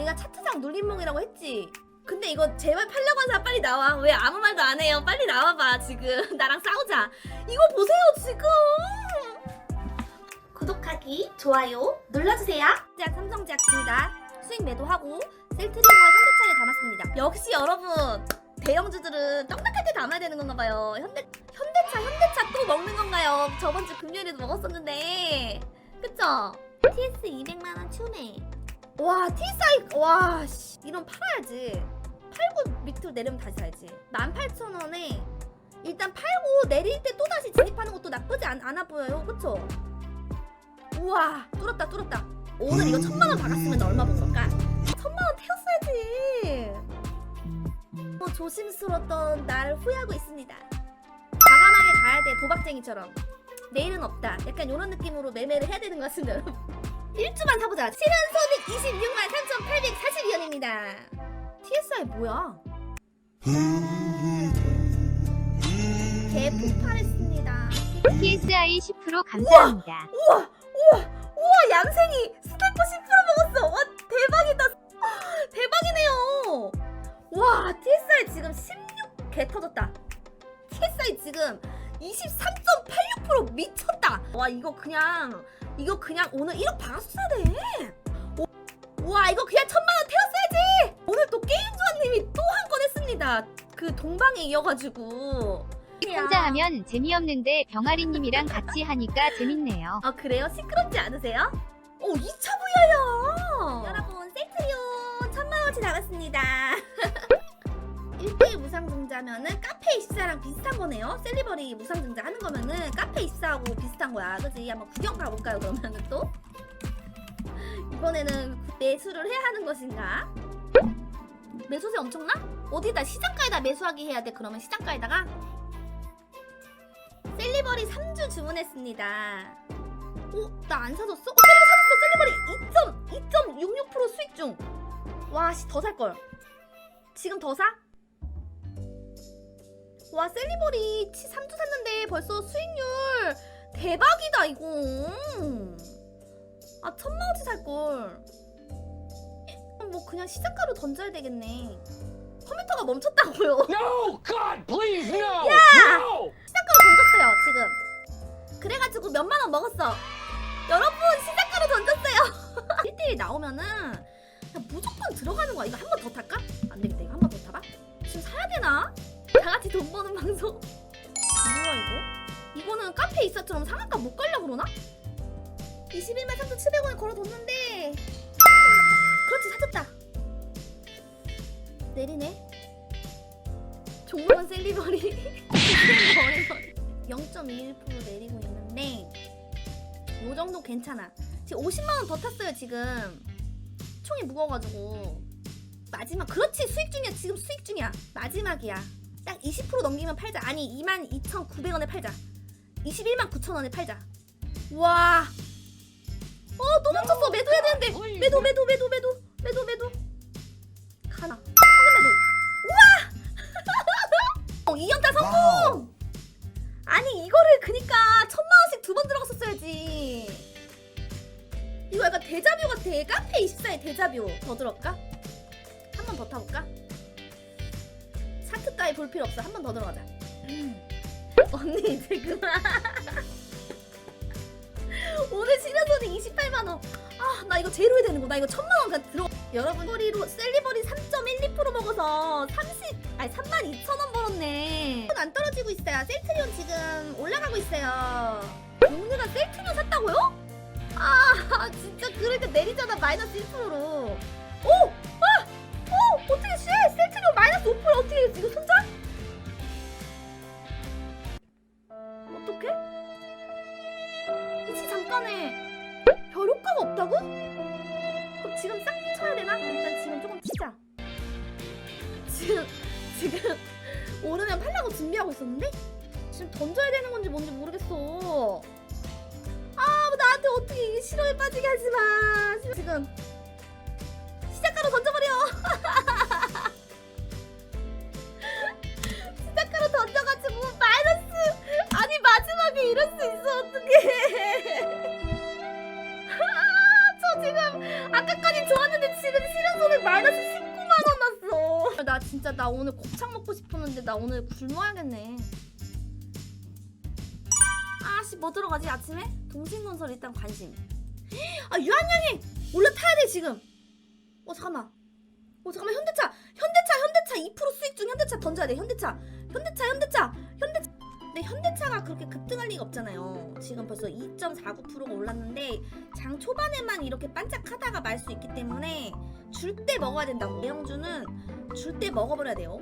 내가 차트상 눌림목이라고 했지. 근데 이거 제발 팔려고 하자 빨리 나와. 왜 아무 말도 안 해요? 빨리 나와봐 지금 나랑 싸우자. 이거 보세요 지금. 구독하기, 좋아요 눌러주세요. 제약 삼성제약입니다. 수익 매도하고 셀트리온과 현대차에 담았습니다. 역시 여러분 대형주들은 떡락할 때 담아야 되는 건가 봐요. 현대 현대차 현대차 또 먹는 건가요? 저번 주 금요일에도 먹었었는데 그쵸? TS 200만 원 추매. 와 T사이 와 씨, 이런 팔아야지. 팔고 밑으로 내리면 다시 사야지. 18,000원에 일단 팔고 내릴 때 또 다시 진입하는 것도 나쁘지 않, 않아 보여요. 그쵸? 우와 뚫었다 뚫었다. 오늘 이거 천만 원 박았으면 얼마 번 걸까? 천만 원 태웠어야지. 뭐 조심스러웠던 나를 후회하고 있습니다. 과감하게 가야 돼 도박쟁이처럼. 내일은 없다. 약간 이런 느낌으로 매매를 해야 되는 것 같습니다, 여러분. 1주만 사보자. 실현 소득 26만 3,841원입니다. TSI 뭐야? 개 폭발했습니다. TSI 10% 감사합니다. 우와, 우와, 우와, 얌생이 스태프 10% 먹었어. 와, 대박이다. 대박이네요. 와, TSI 지금 16개 터졌다. TSI 지금 23.86% 미쳤다. 와, 이거 그냥 이거 그냥 오늘 1억 박았어야 돼. 오, 와, 이거 그냥 천만 원 태웠어야지. 오늘 또 게임 조아님이 또 한 건 했습니다. 그 동방에 이어가지고. 혼자 하면 재미없는데 병아리님이랑 같이 하니까 재밌네요. 아 그래요? 시끄럽지 않으세요? 오 2차 부여요! 여러분 셀트리온 천만 원치 나갔습니다 1대1 무상증자면은 카페 24랑 비슷한 거네요 셀리버리 무상증자 하는 거면은 카페 24하고 비슷한 거야 그지? 한번 구경 가볼까요 그러면은 또? 이번에는 매수를 해야 하는 것인가? 매수세 엄청나? 어디다 시장가에다 매수하기 해야 돼 그러면 시장가에다가? 셀리버리 3주 주문했습니다. 오, 나 안 사줬어? 어, 셀리버리 사줬어. 셀리버리 2.2.66% 수익 중. 와, 씨, 더 살 걸. 지금 더 사? 와, 셀리버리 3주 샀는데 벌써 수익률 대박이다, 이거. 아, 천만 원치 살 걸. 뭐 그냥 시작가로 던져야 되겠네. 컴퓨터가 멈췄다고요. No, God, please, no! Yeah! No! 시작가로 던졌어요 지금 그래가지고 몇만 원 먹었어 여러분 시작가로 던졌어요 1대1 나오면은 무조건 들어가는 거야 이거 한 번 더 탈까? 안 되겠다 이거 한 번 더 타봐 지금 사야 되나? 다 같이 돈 버는 방송 뭐야 이거? 이거는 카페 이사처럼 상한가 못 가려고 그러나? 21만 3,700원에 걸어뒀는데 그렇지 사줬다 내리네 종목은 셀리버리 0.21% 내리고 있는데 요 정도 괜찮아. 지금 50만 원 더 탔어요 지금. 총이 무거워가지고 마지막 그렇지 수익 중이야 지금 수익 중이야 마지막이야. 딱 20% 넘기면 팔자. 아니 22,900원에 팔자. 21만 9천원에 팔자. 와. 어 또 멈췄어 매도해야 되는데 매도 매도 매도 매도 매도 매도 가나 매도 우와 어, 2연타 성공 아니 이거를 그니까 천만 원씩 두 번 들어갔었어야지. 이거 약간 대자뷰 같아. 카페 24의 대자뷰. 더 들어갈까? 한 번 더 타볼까? 따위 볼 필요 없어. 한 번 더 들어가자. 음. 언니 이제 그만. 오늘 실현손이 28만 원. 아, 나 이거 제로 해야 되는 거. 나 이거 천만 원 같- 들어. 여러분, 소리로 셀리버리 3.12% 먹어서 30, 아니 3만 2천 원 벌었네. 안 떨어지고 있어요. 셀트리온 지금 올라가고 있어요. 오늘가 셀트리온 샀다고요? 아, 진짜 그러니까 내리자다 마이너스 1%로. 오! 아! 오! 어떻게 쉐? 셀트 오늘 굶어야겠네. 아씨 뭐 들어가지 아침에? 동신건설 일단 관심. 아 유한양이 올라타야 돼 지금. 어 잠깐만. 어 잠깐만 현대차 현대차 현대차 2% 수익 중 현대차 던져야 돼 현대차 현대차 현대차 현대차. 근데 현대차가 그렇게 급등할 리가 없잖아요. 지금 벌써 2.49%가 올랐는데 장 초반에만 이렇게 반짝하다가 말 수 있기 때문에 줄 때 먹어야 된다고. 대형주는 줄 때 먹어버려야 돼요.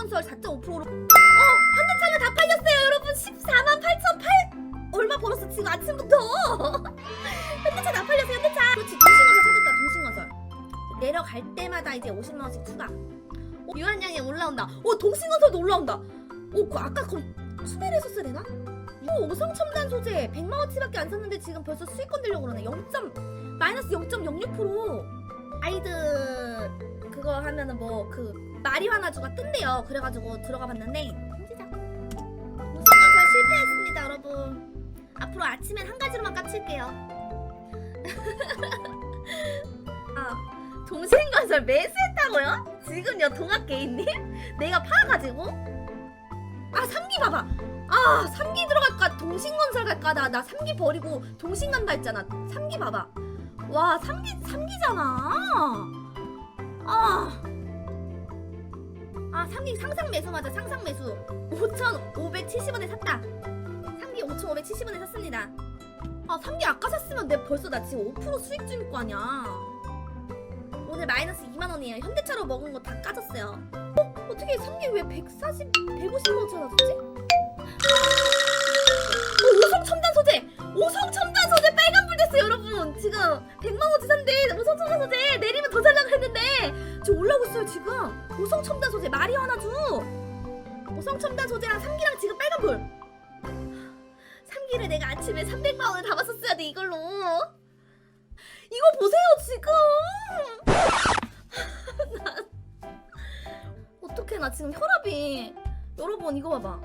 동신건설 4.5%로. 어 현대차가 다 팔렸어요 여러분. 14만 8천 8 얼마 벌었어 지금 아침부터? 현대차 다 팔렸어 현대차. 그렇지 동신건설 찾았다 동신건설. 내려갈 때마다 이제 50만 원씩 추가. 어, 유한양이 올라온다. 어 동신건설도 올라온다. 어 그 아까 그럼 수매를 했었어야 되나? 이거 오성 첨단 소재 100만 원치밖에 안 샀는데 지금 벌써 수익권 되려고 그러네. 0. 마이너스 0.06% 아이드 그거 하면은 뭐 그 마리화나주가 뜬대요. 그래가지고 들어가 봤는데. 힘들다 무슨건설 실패했습니다 여러분. 앞으로 아침엔 한 가지로만 까칠게요. 아 동신건설 매수했다고요? 지금요 동학개인님? 내가 파가지고? 아 3기 봐봐. 아 3기 들어갈까? 동신 건설 갈까? 나, 나 3기 버리고 동신 간다 했잖아. 3기 봐봐. 와 3기 3기잖아 아. 아 3기 상상 매수 맞아 상상 매수 5,570원에 샀다 3기 5,570원에 샀습니다 아 3기 아까 샀으면 내 벌써 나 지금 5% 수익 중일 거 아니야 오늘 마이너스 2만 원이에요 현대차로 먹은 거 다 까졌어요 어? 어떻게 3기 왜 140, 150만 원 샀지? 어, 오성 첨단 소재! 오성 첨단 소재 빨간불 됐어 여러분 지금 100만 원치 산대 있어요 지금 오성 첨단 소재 마리화나주 오성 첨단 소재랑 3기랑 지금 빨간불 3기를 내가 아침에 300만 원을 담았었어야 돼 이걸로 이거 보세요 지금 나- 어떡해 나 지금 혈압이 여러분 이거 봐봐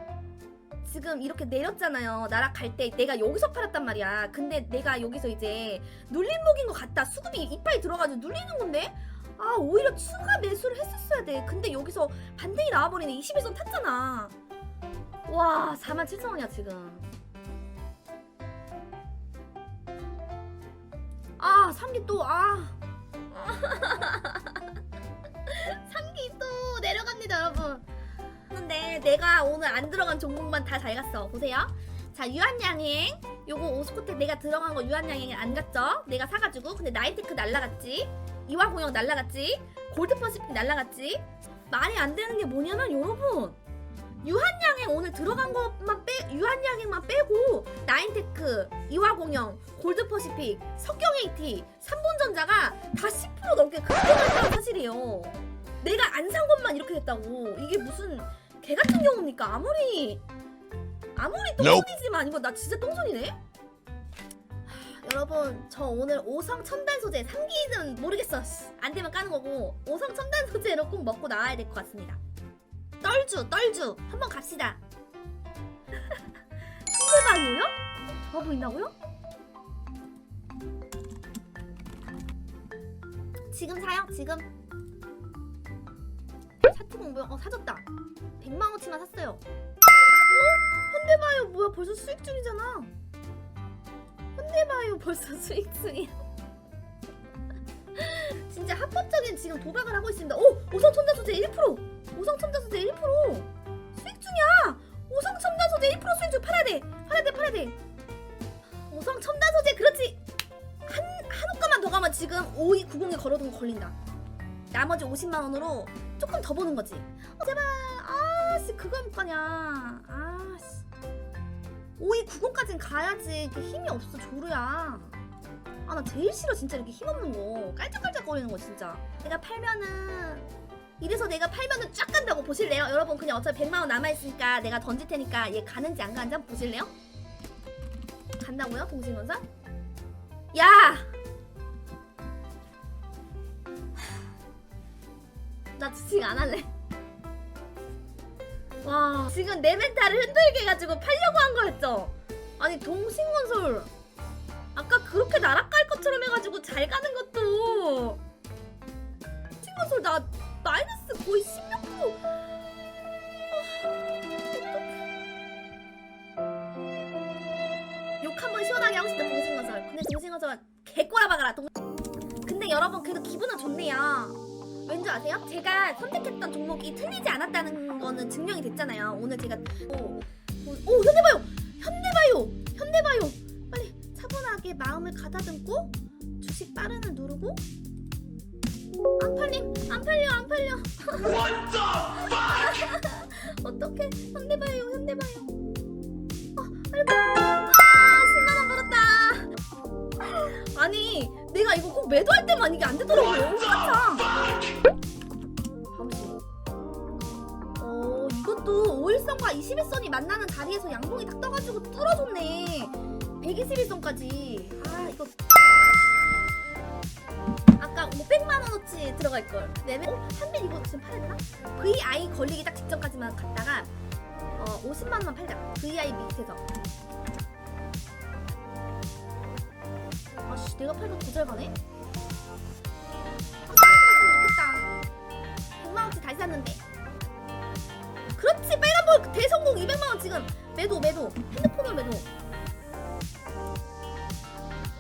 지금 이렇게 내렸잖아요. 나락갈 때 내가 여기서 팔았단 말이야. 근데 내가 여기서 이제 눌림목인 것 같다. 수급이 이빨이 들어가지고 눌리는 건데? 아 오히려 추가 매수를 했었어야 돼. 근데 여기서 반등이 나와버리네. 21선 탔잖아. 와 47,000원이야 지금. 아 3기 또 아. 3기 또 내려갑니다 여러분. 근데 내가 오늘 안 들어간 종목만 다 잘 갔어. 보세요. 자, 유한양행. 요거 오스코텍 내가 들어간 거 유한양행 안 갔죠? 내가 사가지고. 근데 나이테크 날라갔지. 이화공영 날라갔지. 골드퍼시픽 날라갔지. 말이 안 되는 게 뭐냐면 여러분. 유한양행 오늘 들어간 것만 빼, 유한양행만 빼고 나인테크, 이화공영, 골드퍼시픽, 석경AT, 삼본전자가 다 10% 넘게 급등했다는 사실이에요. 내가 안 산 것만 이렇게 됐다고. 이게 무슨 개 같은 경우입니까? 아무리 아무리 똥손이지만 이거 나 진짜 똥손이네. 하, 여러분 저 오늘 오성 첨단 소재 3기는 모르겠어. 씨, 안 되면 까는 거고 오성 첨단 소재로 꼭 먹고 나와야 될 것 같습니다. 떨주 떨주 한번 갑시다. 성대바이오요? 좋아 보인다고요? 지금 사요? 지금? 차트 공부용 어 사줬다 100만 원치만 샀어요 어? 현대바이오 뭐야 벌써 수익 중이잖아 현대바이오 벌써 수익 중이야 진짜 합법적인 지금 도박을 하고 있습니다 오! 오성첨단 소재 1% 오성첨단 소재 1% 수익 중이야 오성첨단 소재 1% 수익 중 팔아야 돼 팔아야 돼 팔아야 돼 오성첨단 소재 그렇지 한, 한 호가만 더 가면 지금 5290에 걸어둔 거 걸린다 나머지 50만 원으로 조금 더 보는 거지. 어, 제발. 아씨 그거 못 가냐. 아씨. 5290까지는 가야지. 이렇게 힘이 없어 조르야. 아 나 제일 싫어 진짜 이렇게 힘 없는 거. 깔짝깔짝 거리는 거 진짜. 내가 팔면은 이래서 내가 팔면은 쫙 간다고 보실래요? 여러분 그냥 어차피 100만 원 남아 있으니까 내가 던질 테니까 얘 가는지 안 가는지 한번 보실래요? 간다고요? 동심원사? 야! 나 주식 안 할래. 와, 지금 내 멘탈을 흔들게 해가지고 팔려고 한 거였죠? 아니, 동신건설. 아까 그렇게 날아갈 것처럼 해가지고 잘 가는 것도. 거의 10몇 프로. 욕 한번 시원하게 하고 싶다 동생건설. 근데 동생건설 개꼬라 박아라. 동... 근데 여러분 그래도 기분은 좋네요. 왠지 아세요? 제가 선택했던 종목이 틀리지 않았다는 거는 증명이 됐잖아요. 오늘 제가 오, 오, 오 현대바이오, 현대바이오, 현대바이오. 빨리 차분하게 마음을 가다듬고 주식 빠른을 누르고 안 팔림, 안 팔려, 안 팔려. 어떡해, 현대바이오, 현대바이오. 아, 아이고, 아, 10만 원 벌었다. 아니, 내가 이거 꼭 매도할 때만 이게 안 되더라고요. 한참. 21선이 만나는 자리에서 양봉이 딱 떠가지고 뚫어줬네. 121선까지. 아, 이거. 아까 500만 원어치 들어갈 걸. 매매. 어, 한빈 이거 지금 팔았나? VI 걸리기 딱 직전까지만 갔다가 어 50만 원만 팔자. VI 밑에서. 아씨, 내가 팔면 더잘 가네. 아, 좋겠다. 100만 원치 다시 샀는데. 그렇지, 빨간볼 대성공 200만 원 지금 매도 매도 핸드폰으로 매도.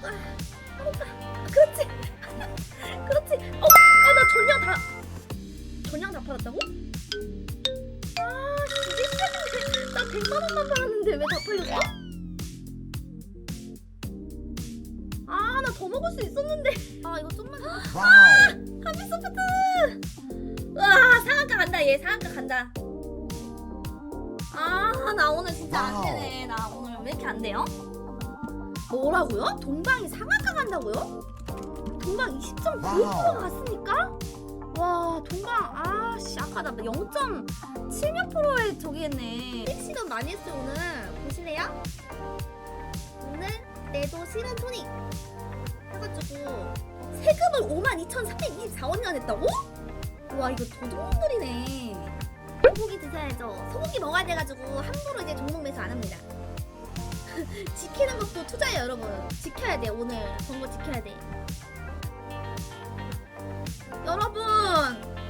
아, 아, 그렇지. 그렇지. 어, 아, 나 전량 다 전량 다 팔았다고? 아, 시작인데 나 100만 원만 팔았는데 왜 다 팔렸어? 아, 나 더 먹을 수 있었는데. 아, 이거 좀만. 한빛 소프트. 와, 상한가 간다. 얘 상한가 간다. 아, 나 오늘 진짜 안 되네. 나 오늘 왜 이렇게 안 돼요? 뭐라고요? 동방이 상한가 간다고요? 동방 20.95%가 갔으니까? 와, 동방, 아, 씨, 아까 나 0.7몇 프로에 저기 했네. 택시도 많이 했어요, 오늘. 보실래요? 오늘 내도 실은 손익 해가지고 세금을 52,324원이나 냈다고? 와, 이거 도둑놈들이네. 소고기 드셔야죠. 소고기 먹어야 돼가지고 함부로 이제 종목 매수 안 합니다. 지키는 것도 투자예요, 여러분. 지켜야 돼, 오늘. 번거 지켜야 돼. 여러분,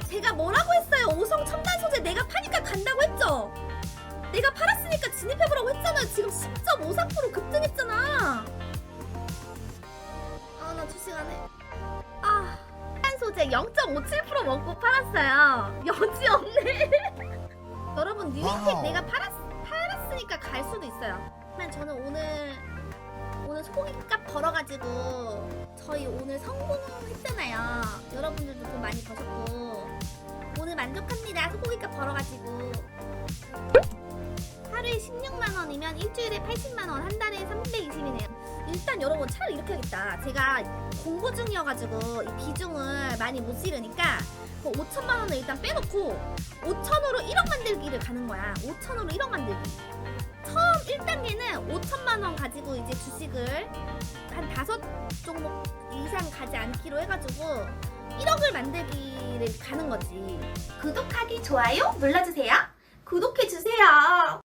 제가 뭐라고 했어요? 오성 첨단 소재 내가 파니까 간다고 했죠? 내가 팔았으니까 진입해보라고 했잖아요. 지금 10.54% 급등했잖아. 아, 나 주식 안 해. 아, 한 소재 0.57% 먹고 팔았어요. 여지 없네. 여러분, 뉴이텍 와우. 내가 팔았, 팔았으니까 갈 수도 있어요. 하지만 저는 오늘 오늘 소고기값 벌어가지고 저희 오늘 성공했잖아요. 여러분들도 돈 많이 버셨고 오늘 만족합니다. 소고기값 벌어가지고 하루에 16만 원이면 일주일에 80만 원, 한 달에 320이네요. 일단 여러분 차라리 이렇게 하겠다. 제가 공부 중이어가지고 이 비중을 많이 못 실으니까 그 5천만 원을 일단 빼놓고 5천으로 1억 만들기를 가는 거야. 5천으로 1억 만들기. 처음 1단계는 5천만 원 가지고 이제 주식을 한 다섯 종목 이상 가지 않기로 해가지고 1억을 만들기를 가는 거지. 구독하기, 좋아요 눌러주세요. 구독해주세요.